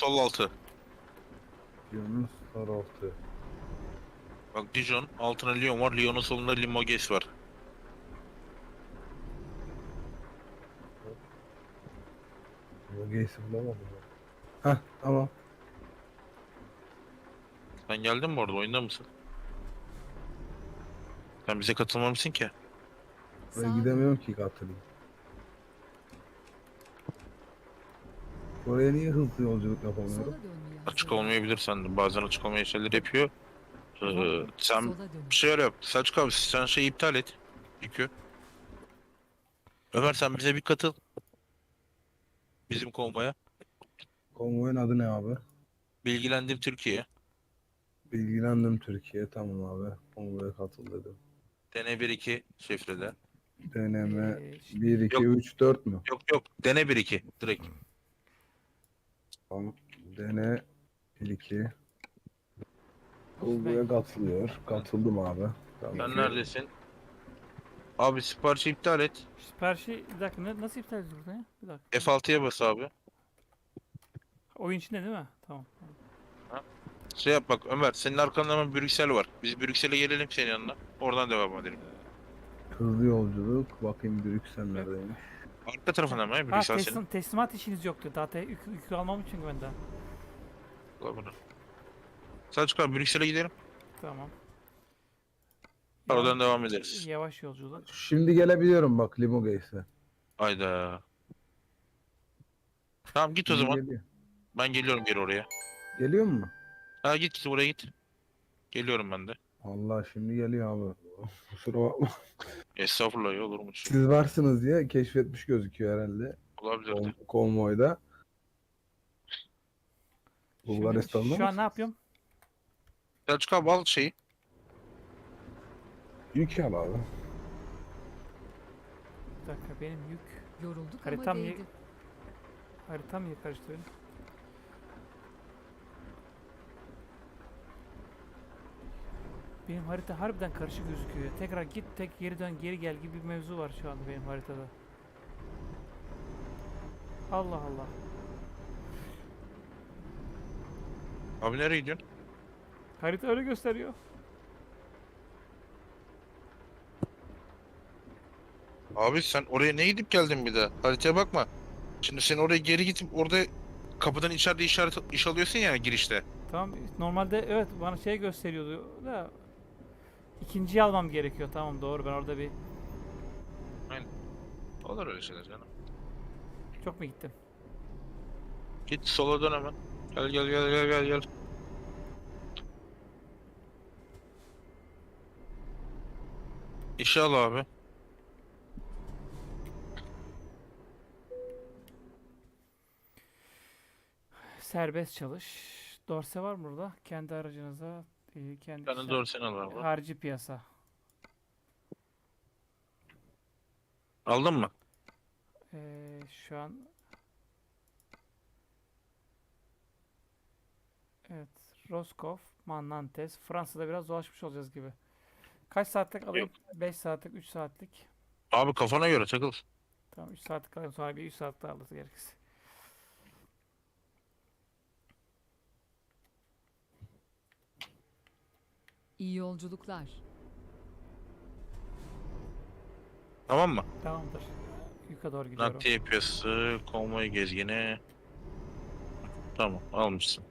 sol altı. Yunus Saraltı. Bak Dijon altına Lyon var. Lyon'un solunda Limoges var. Geysi bulamadım ben. Heh tamam. Sen geldin mi orada oyunda mısın? Sen bize katılmamışsın ki. Buraya gidemiyorum ki katılayım. Oraya niye hızlı yolculuk yapamıyorum? Açık olmayabilir sende. Bazen açık olmayan şeyler yapıyor. Ee, sen bir şeyler yap. Selçuk abi sen şeyi iptal et. Yükü. Ömer sen bize bir katıl. Bizim konvoya. Konvoyun adı ne abi? Bilgilendir Türkiye. Bilgilendim Türkiye tamam abi. Konvoya katıl dedim. Dene 1-2 şifrede. deneme Ee, ş- 1, 2, Yok. 3, 4 mü? Yok yok. Dene 1-2 direkt. Tamam. Dene 1, 2. Of Konvoya be. katılıyor. Katıldım abi. Tamam. Sen neredesin? Abi siparişi iptal et. Siparişi bir dakika ne, nasıl iptal ediyoruz burada ya? Bir dakika. F6'ya bas abi. Oyun içinde değil mi? Tamam. Şey yap bak Ömer senin arkanda hemen Brüksel var. Biz Brüksel'e gelelim senin yanına. Oradan devam edelim. Hızlı yolculuk. Bakayım Brüksel neredeymiş. Arka tarafına mı ya Ha senin? teslim, teslimat işiniz yoktu. Daha te, yük, yükü almam için ben daha. Ulan bunu. Selçuk abi Brüksel'e gidelim. Tamam. Oradan Yavaş, devam ederiz. yavaş yolculuk. Şimdi gelebiliyorum bak Limoges'e. Hayda. Tamam git o zaman. Geliyor. Ben geliyorum geri oraya. Geliyor mu? Ha git git oraya git. Geliyorum ben de. Allah şimdi geliyor abi. Kusura bakma. Estağfurullah ya olur mu? Siz varsınız diye keşfetmiş gözüküyor herhalde. Olabilir. Kon- konvoyda. Şimdi Bulgaristan'da Şu an mısın? ne yapıyorum? Selçuk abi al şeyi. Yük al abi. Bir dakika benim yük. Yorulduk Haritam ama değdi. Haritam niye karıştırıyorum? Benim harita harbiden karışık gözüküyor. ya. Tekrar git tek geri dön geri gel gibi bir mevzu var şu anda benim haritada. Allah Allah. Abi nereye gidiyorsun? Harita öyle gösteriyor. Abi sen oraya ne gidip geldin bir daha? Haritaya bakma. Şimdi sen oraya geri gidip orada kapıdan içeride işaret iş alıyorsun ya girişte. Tamam normalde evet bana şey gösteriyordu da ikinciyi almam gerekiyor. Tamam doğru ben orada bir Olur öyle şeyler canım. çok mu gittim? Git sola dön hemen. Gel gel gel gel gel gel. İşe al abi. Serbest çalış. Dorse var mı burada? Kendi aracınıza e, kendi işlem- doğru sen al abi. Harici piyasa. Aldın mı? Ee, şu an Evet, Roscoff, Manantes. Fransa'da biraz dolaşmış olacağız gibi. Kaç saatlik alayım? 5 saatlik, 3 saatlik. Abi kafana göre takıl. Tamam 3 saatlik alayım sonra bir 3 saat daha alırız gerekirse. İyi yolculuklar. Tamam mı? Tamamdır. Yukarı doğru gidiyorum. Nakliye piyasası, konvoy gezgini. Tamam almışsın.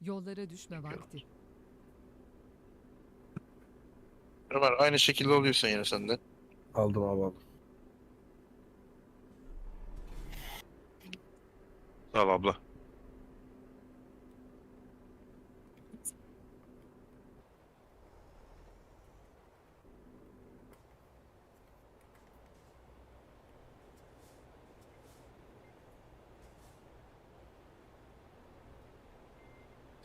Yollara düşme vakti. Ömer aynı şekilde alıyorsun yine sen de. Aldım abi aldım. Sağ ol abla.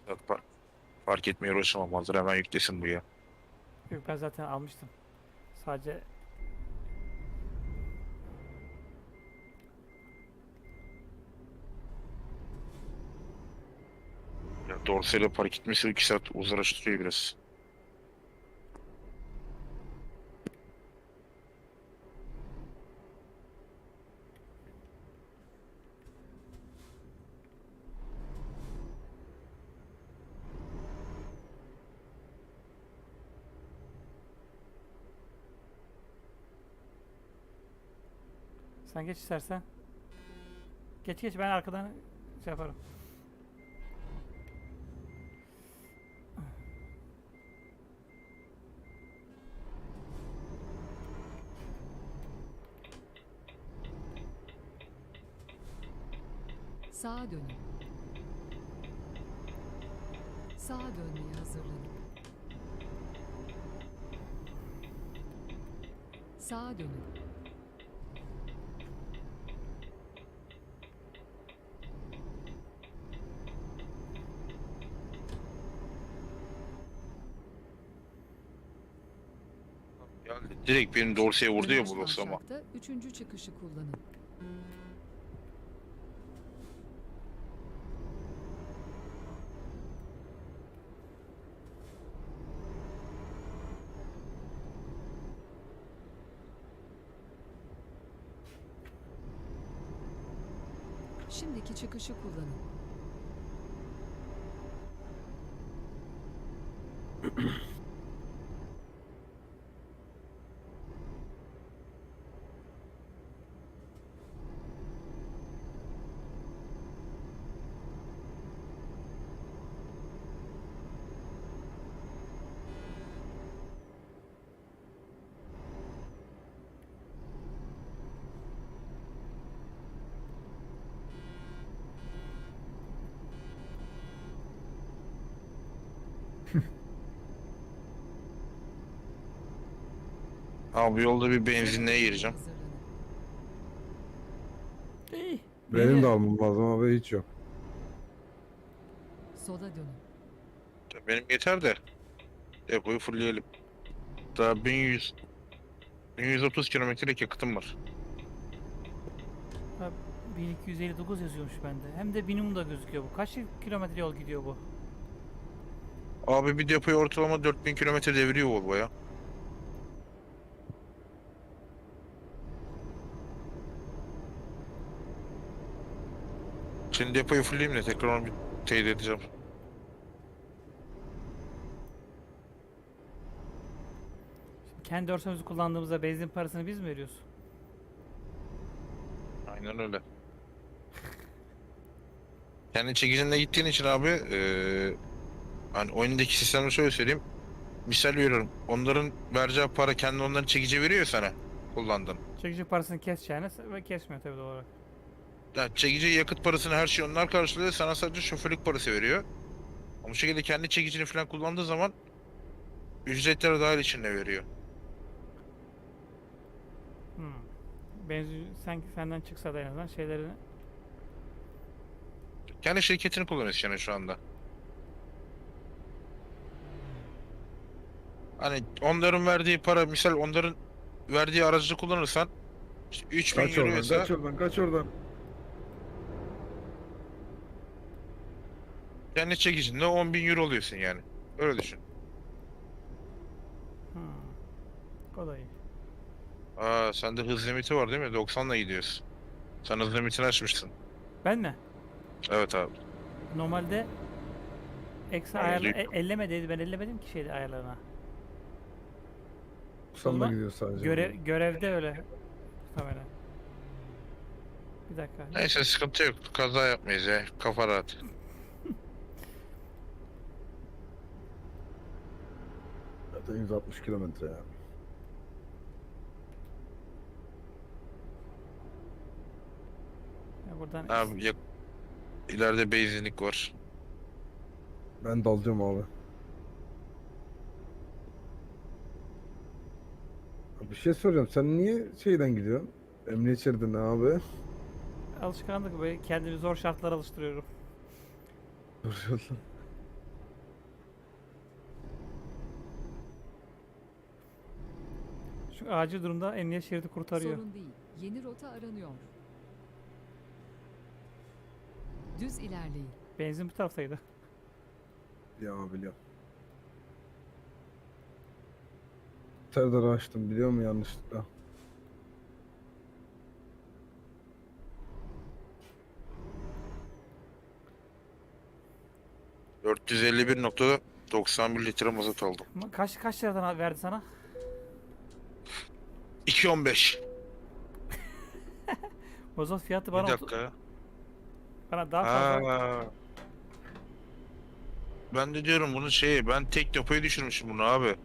Yok, fark, fark etmeye uğraşamam. Hazır hemen yüklesin bu ya. Yok ben zaten almıştım. Sadece ya Dorse'yle park etmesi 2 saat uzaraştırıyor biraz. Geç istersen. Geç geç ben arkadan şey yaparım. Sağa dönün. Sağa dönmeye hazırlanın. Sağa dönün. Geldi. Direkt benim dorseye vurdu ya burası ama. üçüncü çıkışı kullanın. Şimdiki çıkışı kullanın. Abi yolda bir benzinliğe gireceğim. İyi. Benim de almam lazım abi hiç yok. Sola dönün. Benim yeter de. Depoyu fullleyelim. Daha 1100 1130 kilometrelik yakıtım var. 1259 yazıyormuş bende. Hem de minimum da gözüküyor bu. Kaç kilometre yol gidiyor bu? Abi bir depoyu ortalama 4000 kilometre deviriyor Volvo ya. Şimdi depoyu fullleyeyim de tekrar onu bir teyit edeceğim. Şimdi kendi dorsemizi kullandığımızda benzin parasını biz mi veriyoruz? Aynen öyle. Kendi çekicinle gittiğin için abi eee hani oyundaki sistemi şöyle söyleyeyim. Misal veriyorum. Onların vereceği para kendi onların çekici veriyor sana kullandın. Çekici parasını keseceğine kesmiyor tabii doğal olarak. Yani çekici yakıt parasını her şeyi onlar karşılıyor. Sana sadece şoförlük parası veriyor. Ama bu şekilde kendi çekicini falan kullandığı zaman ücretleri dahil içinde veriyor. Hmm. Benzin sanki senden çıksa da en azından şeylerini Kendi şirketini kullanıyorsun yani şu anda. Hani onların verdiği para misal onların verdiği aracı kullanırsan işte 3000 Kaç oradan euroysa kaç oradan kaç oradan. Kendi çekicinde 10.000 euro oluyorsun yani. Öyle düşün. hmm. O da iyi. Aa sende hız limiti var değil mi? 90'la gidiyorsun. Sen hız limitini açmışsın. Ben mi? Evet abi. Normalde eksi ayarla, e- elleme dedi. Ben ellemedim ki şeyde ayarlarına. Kusamda gidiyor sadece. Görev, görevde öyle. Muhtemelen. Bir dakika. Neyse sıkıntı yok. Kaza yapmayız ya. Kafa rahat. Zaten 160 kilometre ya. Ya buradan Abi yak- ileride benzinlik var. Ben dalacağım abi. Abi Bir şey soracağım. Sen niye şeyden gidiyorsun? Emniyet şeridinde abi. alışkanlık böyle kendimi zor şartlara alıştırıyorum. Soruyorsun. Şu acil durumda emniyet şeridi kurtarıyor. Sorun değil. Yeni rota aranıyor. Düz ilerleyin. Benzin bu taraftaydı. Ya biliyorum. Serdar'ı açtım biliyor musun yanlışlıkla? ...451.91 litre mazot aldım. Kaç kaç liradan verdi sana? 2.15. O zaman fiyatı Bir bana, otu- dakika. bana daha fazla. Ha. Ben de diyorum bunu şey ben tek depoya düşürmüşüm bunu abi.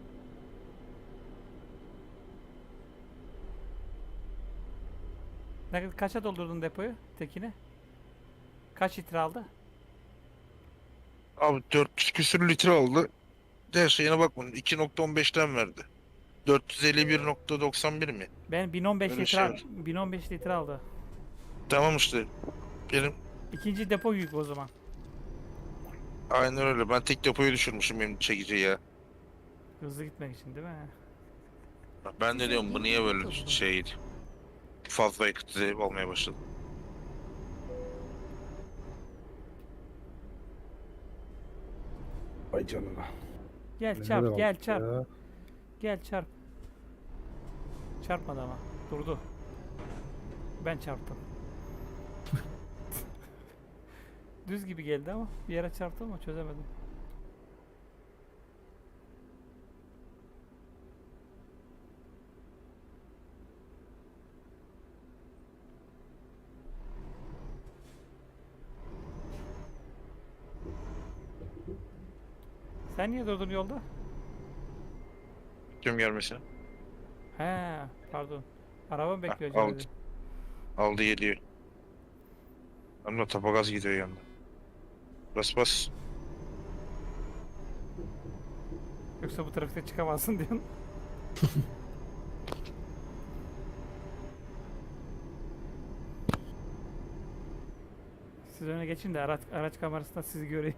Ne, kaça doldurdun depoyu tekini? Kaç litre aldı? Abi 400 küsür litre aldı. De şeyine bak bunun 2.15'ten verdi. 451.91 mi? Ben 1015 Öyle litre şey al- var. 1015 litre aldı. Tamam işte. Benim İkinci depo yük o zaman. aynen öyle. Ben tek depoya düşürmüşüm benim çekici ya. Hızlı gitmek için değil mi? Ben de diyorum bu niye böyle şey fazla yakıt zevk almaya başladı. Vay canına. Gel çarp, gel çarp, ya. gel çarp. Çarpmadı ama. Durdu. Ben çarptım. Düz gibi geldi ama bir yere çarptım ama çözemedim. Sen niye durdun yolda? Tüm gelmesine. He, pardon. Araba mı bekliyor al. acaba? Aldı geliyor. Ama tapagaz gidiyor yanında. Bas bas. Yoksa bu trafikte çıkamazsın diyorsun. Siz öne geçin de araç, araç kamerasından sizi göreyim.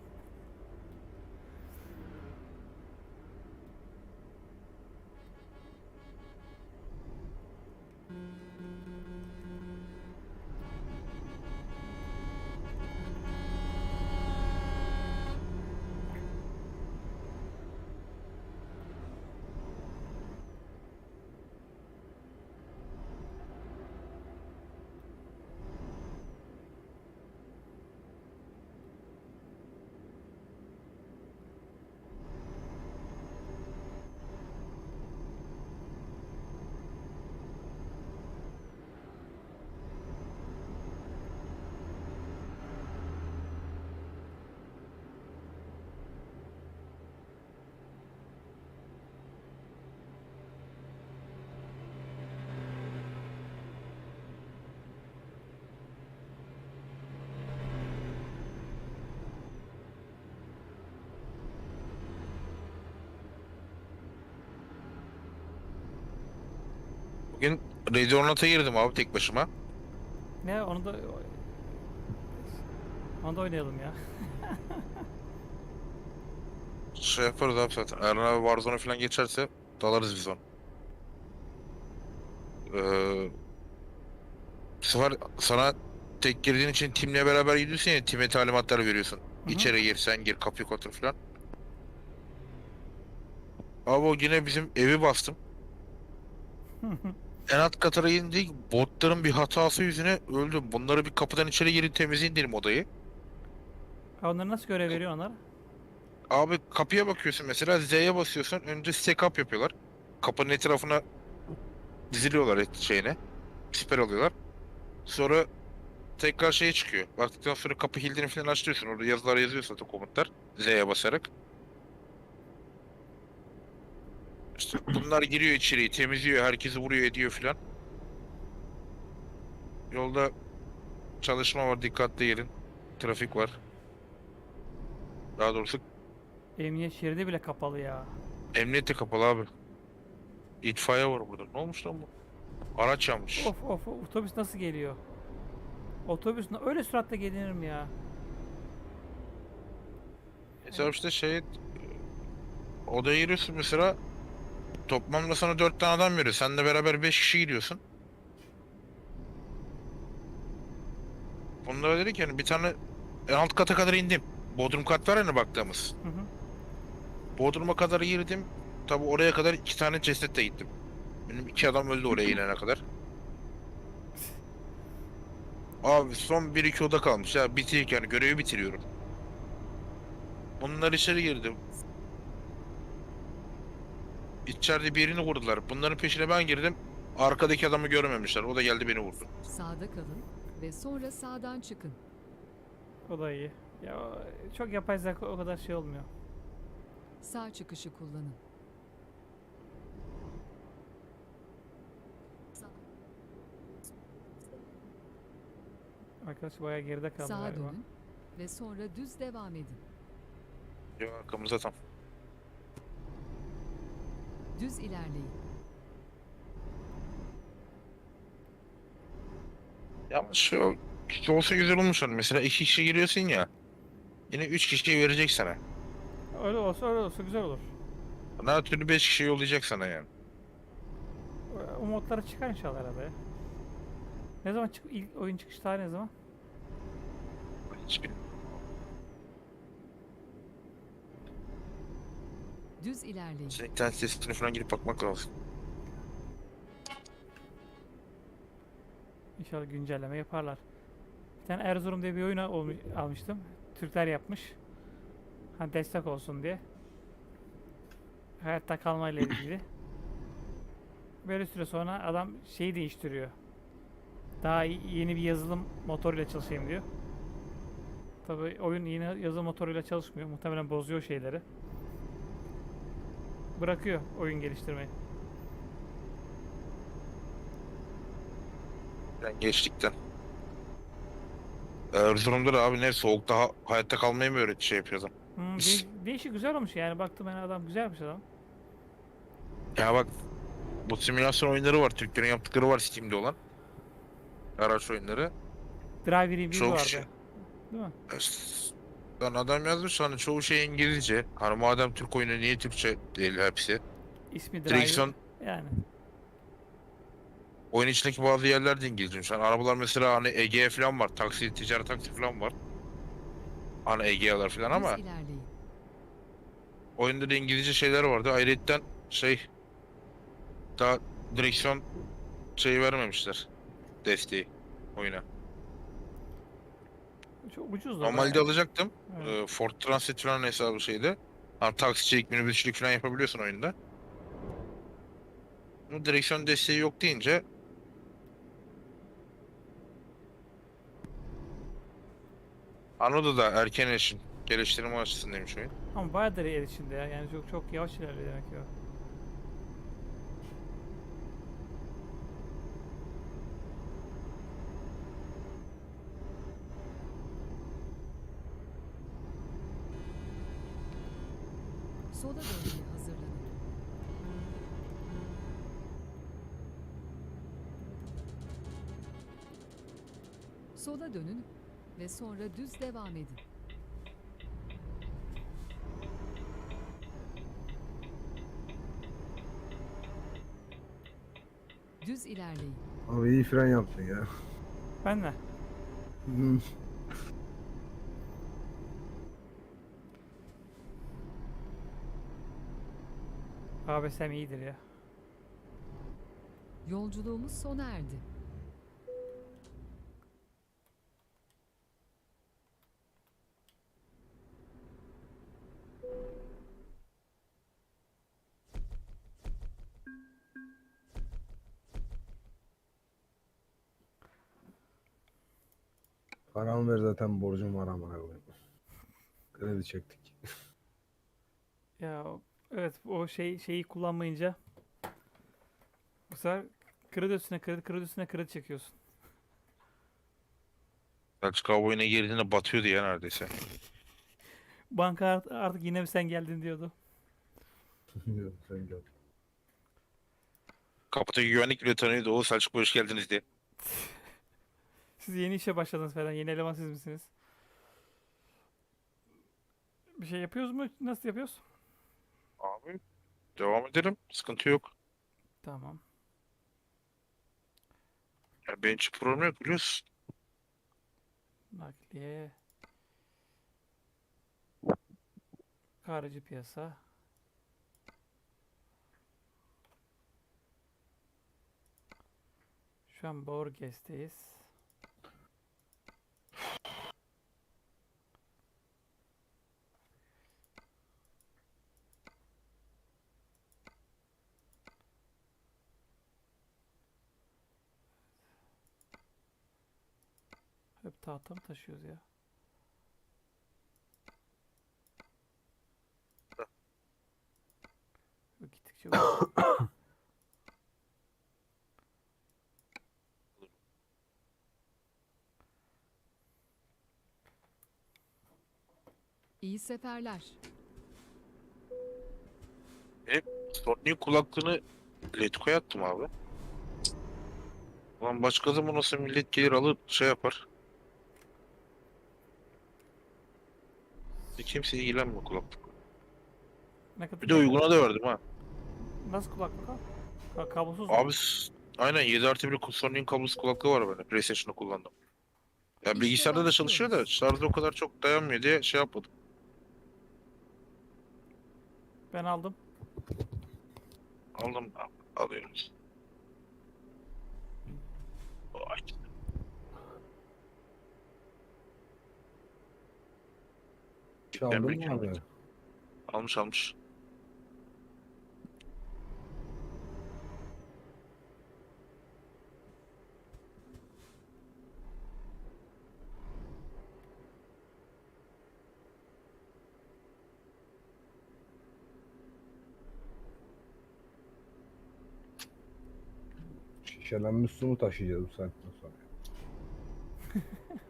Bugün Ornat'a girdim abi tek başıma. Ne onu da onu da oynayalım ya. Şey yaparız abi zaten. Erhan abi Warzone'a falan geçerse dalarız biz onu. Ee, bu sefer sana tek girdiğin için timle beraber gidiyorsun ya time talimatlar veriyorsun. hı. İçeri gir sen gir kapıyı otur falan. Abi o yine bizim evi bastım. En alt katara indik. Botların bir hatası yüzüne öldüm. Bunları bir kapıdan içeri girin temizleyin dedim odayı. Ha, Onları nasıl görev veriyor onlar? Abi kapıya bakıyorsun mesela Z'ye basıyorsun önce stack up yapıyorlar. Kapının etrafına diziliyorlar et şeyine. Siper alıyorlar. Sonra tekrar şeye çıkıyor. Baktıktan sonra kapı kilidini falan açıyorsun. Orada yazılar yazıyor zaten komutlar. Z'ye basarak. İşte bunlar giriyor içeriye, temizliyor, herkesi vuruyor, ediyor filan. Yolda çalışma var, dikkatli gelin. Trafik var. Daha doğrusu Emniyet şeridi bile kapalı ya. Emniyet de kapalı abi. İtfaiye var burada. Ne olmuş lan bu? Araç yanmış. Of of of, otobüs nasıl geliyor? Otobüs na- öyle süratle gelinir mi ya? Mesela işte şey... Odaya giriyorsun mesela. Toplamda sana dört tane adam veriyor. Seninle beraber beş kişi gidiyorsun. Bunlara dedik yani bir tane en alt kata kadar indim. Bodrum kat var ya hani baktığımız. Hı hı. Bodrum'a kadar girdim. Tabi oraya kadar iki tane cesetle gittim. Benim iki adam öldü oraya inene kadar. Abi son bir iki oda kalmış ya bitirdik yani görevi bitiriyorum. Bunlar içeri girdi. İçeride birini vurdular. Bunların peşine ben girdim. Arkadaki adamı görmemişler. O da geldi beni vurdu. Sağda kalın ve sonra sağdan çıkın. O da iyi. Ya o- çok yapay zeka o kadar şey olmuyor. Sağ çıkışı kullanın. Arkadaş bayağı geride kaldı Sağa galiba. dönün ve sonra düz devam edin. Yok arkamızda tam. Düz ilerleyin. Ya ama şu şu olsa güzel olmuş hani. Mesela iki kişi giriyorsun ya. Yine üç kişiyi verecek sana. Öyle olsa öyle olsa güzel olur. Her türlü beş kişi yollayacak sana yani. O modları çıkar inşallah arada ya. Ne zaman çık ilk oyun çıkış tarihi ne zaman? Hiç bilmiyorum. Düz ilerleyin. Senin internet sitesine falan girip bakmak lazım. İnşallah güncelleme yaparlar. Bir tane Erzurum diye bir oyun al- almıştım. Türkler yapmış. Hani destek olsun diye. Hayatta kalmayla ilgili. Böyle süre sonra adam şeyi değiştiriyor. Daha iyi- yeni bir yazılım motoruyla çalışayım diyor. Tabi oyun yeni yazılım motoruyla çalışmıyor. Muhtemelen bozuyor şeyleri. Bırakıyor oyun geliştirmeyi. Ben geçtikten. Erzurum'da da abi ne soğukta ha- hayatta kalmayı mı öğret şey yapıyor adam? Hmm, de- değişik güzel olmuş yani baktım ben adam güzelmiş adam. Ya bak bu simülasyon oyunları var. Türklerin yaptıkları var Steam'de olan. Araç oyunları. Driver bir Çok vardı. şey. Değil mi? Lan adam yazmış hani çoğu şey İngilizce. Hani madem Türk oyunu niye Türkçe değil hepsi. İsmi Driver. Direksiyon Yani. oyun içindeki bazı yerler de İngilizce. Hani arabalar mesela hani Ege falan var. Taksi, ticari taksi falan var. Hani Ege'ler falan ama ilerleyin. oyunda da İngilizce şeyler vardı. Ayrıca şey daha direksiyon şeyi vermemişler. Desteği oyuna. Çok ucuz da. Normalde alacaktım. Evet. Ee, Ford Transit falan hesabı şeydi. Hani taksicilik, minibüsçülük falan yapabiliyorsun oyunda. Bu direksiyon desteği yok deyince Anoda da erken erişim geliştirme açısındaymış oyun. Ama bayağıdır yer içinde ya. Yani çok çok yavaş ilerliyor demek ki o. Sola dönmeye hazırlanın. Sola dönün ve sonra düz devam edin. Düz ilerleyin. Abi iyi fren yaptın ya. Ben de. ABS'm iyidir ya. Yolculuğumuz sona erdi. Param ver zaten borcum var amına koyayım. Kredi çektik. Ya evet o şey şeyi kullanmayınca bu sefer kredi üstüne kredi kredi üstüne kredi çekiyorsun. Selçuk abi oyuna girdiğinde batıyordu ya neredeyse. Banka art- artık yine mi sen geldin diyordu. Yok, Sen gel. Kapıdaki güvenlik bile tanıyordu. O Selçuk Bey hoş geldiniz diye. Siz yeni işe başladınız falan. Yeni eleman siz misiniz? Bir şey yapıyoruz mu? Nasıl yapıyoruz? Devam edelim. Sıkıntı yok. Tamam. Ya benim için problem yok biliyorsun. Nakliye. Karıcı piyasa. Şu an Borges'teyiz. tahta mı taşıyoruz ya? Gittikçe. İyi seferler. Sony'nin kulaklığını Letgo'ya attım abi. Ulan başka zaman olsa millet gelir alır şey yapar. Kimse ilgilenmiyor kulaklık. Ne kadar Bir de uyguna da verdim ha. Nasıl kulaklık o? Ka- kablosuz mu? Abi s- aynen 7 artı 1 Sony'nin kablosuz kulaklığı var bende. PlayStation'da kullandım. Ya İşte bilgisayarda da çalışıyor da şarjı o kadar çok dayanmıyor diye şey yapmadım. Ben aldım. Aldım alıyoruz. Çaldın mı abi? Almış almış. Şişelenmiş su mu taşıyacağız bu saatten sonra?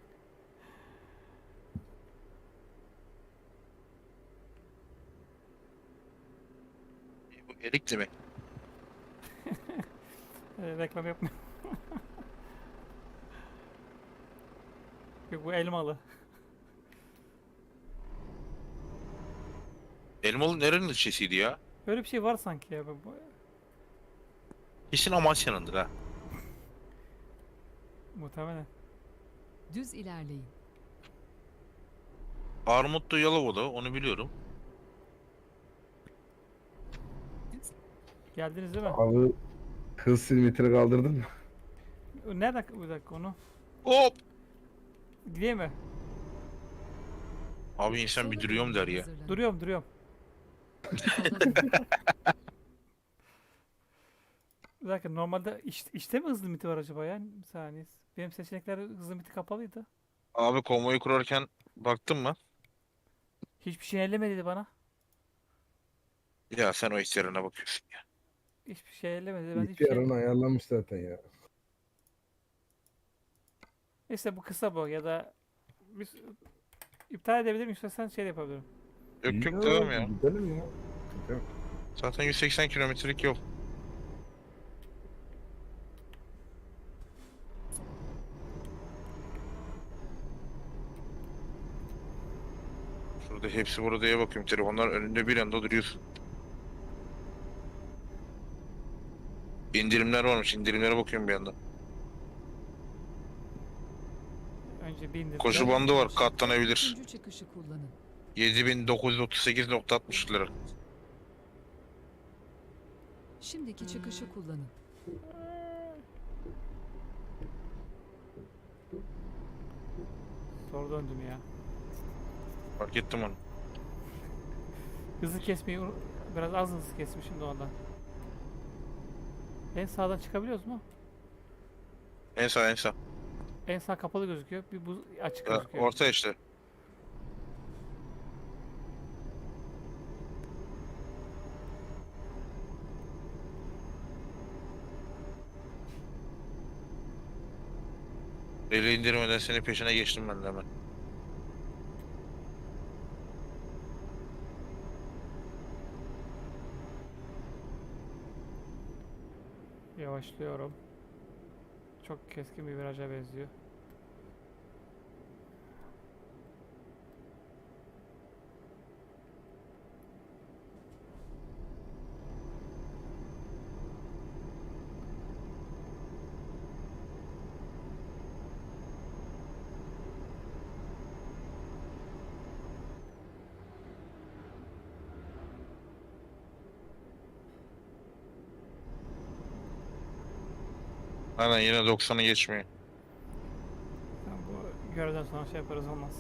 Bu erikli mi? Ee, reklam yapma. Yok bu elmalı. Elmalı nerenin ilçesiydi ya? Böyle bir şey var sanki ya. Bu, bu- Kesin Amasya'nındır ha. muhtemelen. Düz ilerleyin. Armutlu Yalova'da onu biliyorum. Geldiniz değil mi? Abi hız limitini kaldırdın mı? Nereden? Bir dakika onu. Hop! Gideyim mi? Abi insan bir duruyorum der ya. Duruyorum duruyorum. Bir dakika normalde iş, işte mi hız limiti var acaba ya? Bir saniye. Benim seçenekler hız limiti kapalıydı. Abi konvoyu kurarken baktın mı? Hiçbir şey ellemedi dedi bana. Ya sen o işlerine bakıyorsun ya. Hiçbir şey ellemedi. Ben hiçbir şey... yarını ayarlamış zaten ya. İşte bu kısa bu ya da biz iptal edebilirim istersen şey de yapabilirim. Yok yok devam ya. Gidelim ya. Yok. Zaten 180 kilometrelik yol. Şurada hepsi buradaya bakıyorum. Telefonlar önünde bir anda duruyorsun. İndirimler varmış. İndirimlere bakıyorum bir yandan. Önce bir. Koşu bandı var. Katlanabilir. Üçüncü çıkışı kullanın. 7938.60 lira. Şimdiki çıkışı kullanın. Sonra döndüm ya. Fark ettim onu. Hızı kesmeyi unu- biraz az hızlı kesmişim de ondan. En sağdan çıkabiliyoruz mu? En sağ en sağ. En sağ kapalı gözüküyor. Bir bu açık Ya, gözüküyor. orta işte. Eli indirmeden senin peşine geçtim ben de hemen. Yavaşlıyorum. Çok keskin bir viraja benziyor. Aynen yine 90'ı geçmiyor. Tamam, bu görevden sonra şey yaparız olmaz.